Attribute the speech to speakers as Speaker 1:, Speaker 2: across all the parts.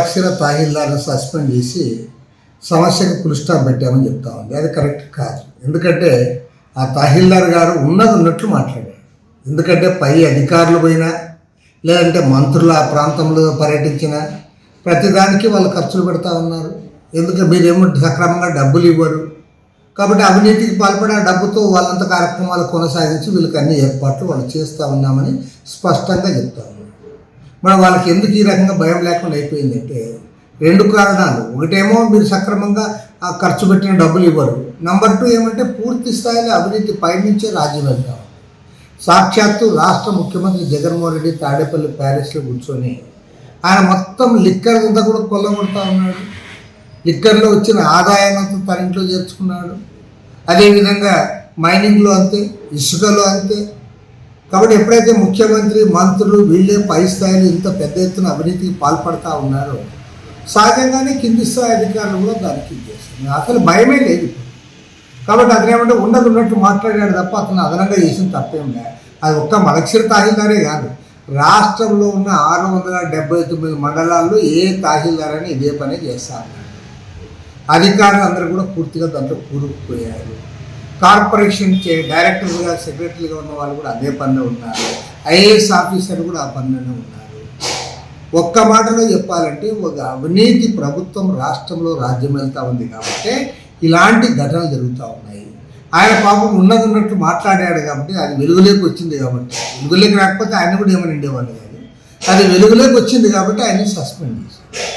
Speaker 1: అక్షర తాహిల్దార్ని suspend చేసి సమస్యకు full stop పెట్టామని చెప్తా ఉంది. అది కరెక్ట్ కాదు. ఎందుకంటే ఆ తహసీల్దార్ గారు ఉన్నది ఉన్నట్లు మాట్లాడారు. ఎందుకంటే పై అధికారులు పోయినా లేదంటే మంత్రులు ఆ ప్రాంతంలో పర్యటించిన ప్రతిదానికి వాళ్ళు ఖర్చులు పెడతా ఉన్నారు. ఎందుకంటే మీరేమో సక్రమంగా డబ్బులు ఇవ్వరు. కాబట్టి అవినీతికి పాల్పడే డబ్బుతో వాళ్ళంత కార్యక్రమాలు కొనసాగించి వీళ్ళకి అన్ని ఏర్పాట్లు వాళ్ళు చేస్తూ ఉన్నామని స్పష్టంగా చెప్తా మరి వాళ్ళకి ఎందుకు ఈ రకంగా భయం లేకుండా అయిపోయిందంటే రెండు కారణాలు. ఒకటేమో మీరు సక్రమంగా ఆ ఖర్చు పెట్టిన డబ్బులు ఇవ్వరు. నంబర్ టూ ఏమంటే పూర్తి స్థాయిలో అవినీతి పైనుంచే రాజ్యం వెళ్తాం సాక్షాత్తు రాష్ట్ర ముఖ్యమంత్రి జగన్మోహన్ రెడ్డి తాడేపల్లి ప్యాలెస్లో కూర్చొని ఆయన మొత్తం లిక్కర్ అంతా కూడా కొల్లగొడతా ఉన్నాడు. లిక్కర్లో వచ్చిన ఆదాయాన్ని తన ఇంట్లో చేర్చుకున్నాడు. అదేవిధంగా మైనింగ్లో అంతే ఇసుకలో అంతే కాబట్టి ఎప్పుడైతే ముఖ్యమంత్రి మంత్రులు వీళ్ళే పై స్థాయిలో ఇంత పెద్ద ఎత్తున అవినీతికి పాల్పడతా ఉన్నారో సహజంగానే కింది స్థాయి అధికారులు కూడా దానికి చేస్తుంది అసలు భయమే లేదు కాబట్టి అతను ఏమంటే ఉన్నది ఉన్నట్టు మాట్లాడాడు తప్ప అతను అదనంగా చేసిన తప్పేం లేదు అది ఒక్క మలక్షర తహసీల్దారే కాదు. రాష్ట్రంలో ఉన్న ఆరు వందల డెబ్బై తొమ్మిది మండలాల్లో ఏ తహసీల్దార్ అని ఇదే పనే చేస్తారు అధికారులు అందరూ కూడా పూర్తిగా దాంట్లో కూరుకుపోయారు. కార్పొరేషన్ చే డైరెక్టర్గా సెక్రటరీగా ఉన్న వాళ్ళు కూడా అదే పనిలో ఉన్నారు. ఐఏఎస్ ఆఫీసర్ కూడా ఆ పనిలోనే ఉన్నారు. ఒక్క మాటలో చెప్పాలంటే ఒక అవినీతి ప్రభుత్వం రాష్ట్రంలో రాజ్యం వెళ్తూ ఉంది కాబట్టి ఇలాంటి ఘటనలు జరుగుతూ ఉన్నాయి. ఆయన పాపం ఉన్నది ఉన్నట్టు మాట్లాడాడు కాబట్టి అది వెలుగులోకి వచ్చింది కాబట్టి వెలుగులోకి రాకపోతే ఆయన కూడా ఏమని ఉండేవాళ్ళు కాదు. అది వెలుగులోకి వచ్చింది కాబట్టి ఆయన సస్పెండ్ చేశారు.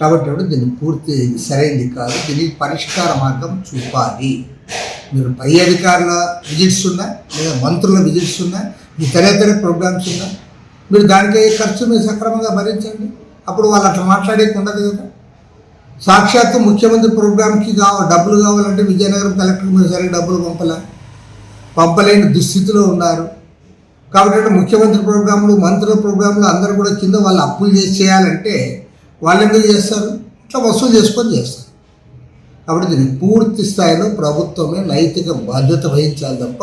Speaker 1: కాబట్టి దీన్ని పూర్తి సరైనది కాదు. దీనికి పరిష్కార మార్గం చూపాలి. మీరు పై అధికారుల విజిట్స్ ఉన్నా లేదా మంత్రుల విజిట్స్ ఉన్నా మీ ఇతర ప్రోగ్రామ్స్ ఉన్నా మీరు దానికి ఖర్చు మీరు సక్రమంగా భరించండి. అప్పుడు వాళ్ళు అట్లా మాట్లాడేకి ఉండదు కదా. సాక్షాత్తు ముఖ్యమంత్రి ప్రోగ్రామ్కి కావ డబ్బులు కావాలంటే విజయనగరం కలెక్టర్ మీరు సరే డబ్బులు పంపలే. పంపలేని దుస్థితిలో ఉన్నారు. కాబట్టి అంటే ముఖ్యమంత్రి ప్రోగ్రాంలు మంత్రుల ప్రోగ్రాంలు అందరూ కూడా కింద వాళ్ళు అప్పులు చేసి చేయాలంటే వాళ్ళు ఎందుకు చేస్తారు? ఇట్లా వసూలు చేసుకొని చేస్తారు. కాబట్టి దీనికి పూర్తి స్థాయిలో ప్రభుత్వమే నైతిక బాధ్యత వహించాలి తప్ప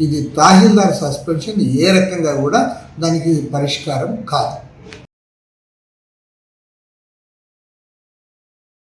Speaker 1: ఇది తహసీల్దార్ సస్పెన్షన్ ఏ రకంగా కూడా దానికి పరిష్కారం కాదు.